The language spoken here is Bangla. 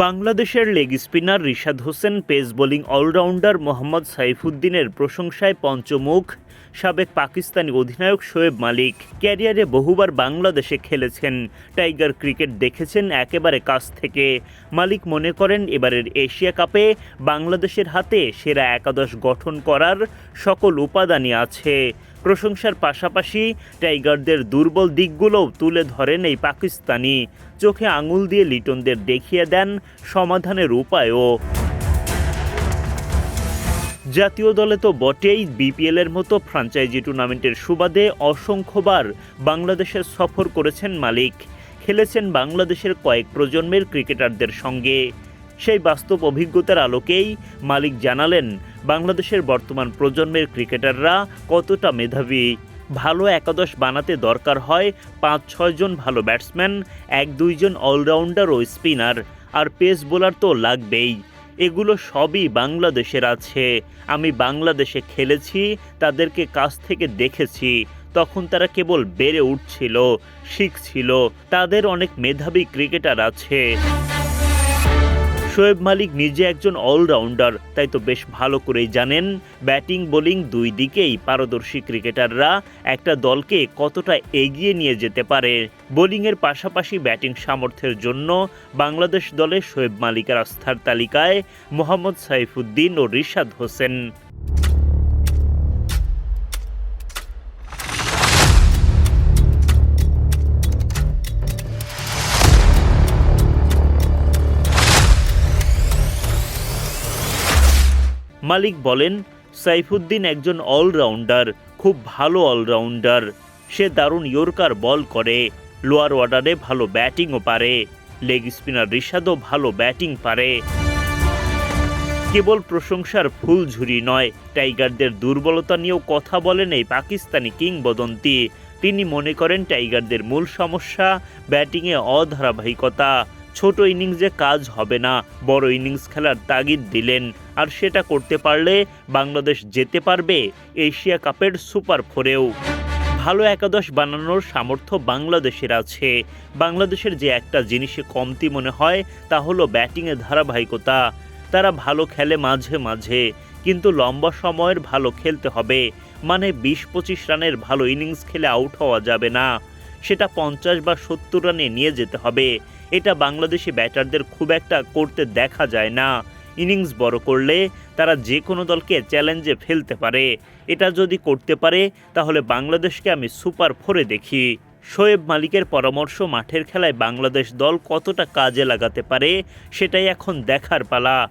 বাংলাদেশের leg spinner Rishad Hossain pace bowling allrounder Mohammad সাইফুদ্দিনের প্রশংসায় পঞ্চমুখ, সাবেক পাকিস্তানি অধিনায়ক শোয়েব মালিক। ক্যারিয়ারে বহুবার বাংলাদেশে খেলেছেন। টাইগার ক্রিকেট দেখেছেন একেবারে কাছ থেকে। মালিক মনে করেন, এবারের এশিয়া কাপে বাংলাদেশের হাতে সেরা একাদশ গঠন করার সকল উপাদানই আছে। প্রশংসার পাশাপাশি টাইগারদের দুর্বল দিকগুলোও তুলে ধরেন এই পাকিস্তানি। চোখে আঙুল দিয়ে লিটনদের দেখিয়ে দেন সমাধানের উপায়ও। জাতীয় দলে তো বটেই বিপিএলের মতো ফ্রাঞ্চাইজি টুর্নামেন্টের সুবাদে অসংখ্যবার বাংলাদেশের সফর করেছেন মালিক। খেলেছেন বাংলাদেশের কয়েক প্রজন্মের ক্রিকেটারদের সঙ্গে। সেই বাস্তব অভিজ্ঞতার আলোকেই মালিক জানালেন বাংলাদেশের বর্তমান প্রজন্মের ক্রিকেটাররা কতটা মেধাবী? ভালো একাদশ বানাতে দরকার হয় পাঁচ ছয়জন ভালো ব্যাটসম্যান এক দুইজন অলরাউন্ডার ও স্পিনার, আর পেস বোলার তো লাগবেই। এগুলো সবই বাংলাদেশের আছে। আমি বাংলাদেশে খেলেছি, তাদেরকে কাছ থেকে দেখেছি। তখন তারা কেবল বেড়ে উঠছিল, শিখছিল। তাদের অনেক মেধাবী ক্রিকেটার আছে। শোয়েব মালিক নিজে একজন অলরাউন্ডার, তাই তো বেশ ভালো করেই জানেন ব্যাটিং, বোলিং দুই দিকেই পারদর্শী ক্রিকেটাররা একটা দলকে কতটা এগিয়ে নিয়ে যেতে পারে। বোলিংয়ের পাশাপাশি ব্যাটিং সামর্থ্যের জন্য বাংলাদেশ দলে শোয়েব মালিকের আস্থার তালিকায় মোহাম্মদ সাইফুদ্দিন ও রিশাদ হোসেন। মালিক বলেন, সাইফুদ্দিন একজন অলরাউন্ডার, খুব ভালো অলরাউন্ডার। সে দারুণ ইয়র্কার বল করে, লোয়ার অর্ডারে ভালো ব্যাটিংও পারে, লেগ স্পিনার রিশাদও ভালো ব্যাটিং পারে। কেবল প্রশংসার ফুল ঝুরি নয়, টাইগারদের দুর্বলতা নিয়েও কথা বলেন এই পাকিস্তানি কিংবদন্তি। তিনি মনে করেন, টাইগারদের মূল সমস্যা ব্যাটিংয়ে অধারাবাহিকতা। ছোট ইনিংসে কাজ হবে না। বড় ইনিংস খেলার তাগিদ দিলেন। আর সেটা করতে পারলে বাংলাদেশ যেতে পারবে এশিয়া কাপের সুপার ফোরেও। ভালো একাদশ বানানোর সামর্থ্য বাংলাদেশের আছে। বাংলাদেশের যে একটা জিনিসে কমতি মনে হয়, তা হলো ব্যাটিংয়ে ধারাবাহিকতা। তারা ভালো খেলে মাঝে মাঝে, কিন্তু লম্বা সময়ের ভালো খেলতে হবে। মানে বিশ পঁচিশ রানের ভালো ইনিংস খেলে আউট হওয়া যাবে না। সেটা পঞ্চাশ বা সত্তর রানে নিয়ে যেতে হবে। এটা বাংলাদেশি ব্যাটারদের খুব একটা করতে দেখা যায় না। ইনিংস বড় করলে তারা যে কোনো দলকে চ্যালেঞ্জে ফেলতে পারে। এটা যদি করতে পারে, তাহলে বাংলাদেশকে আমি সুপার ফোরে দেখি। শোয়েব মালিকের পরামর্শ মাঠের খেলায় বাংলাদেশ দল কতটা কাজে লাগাতে পারে, সেটাই এখন দেখার পালা।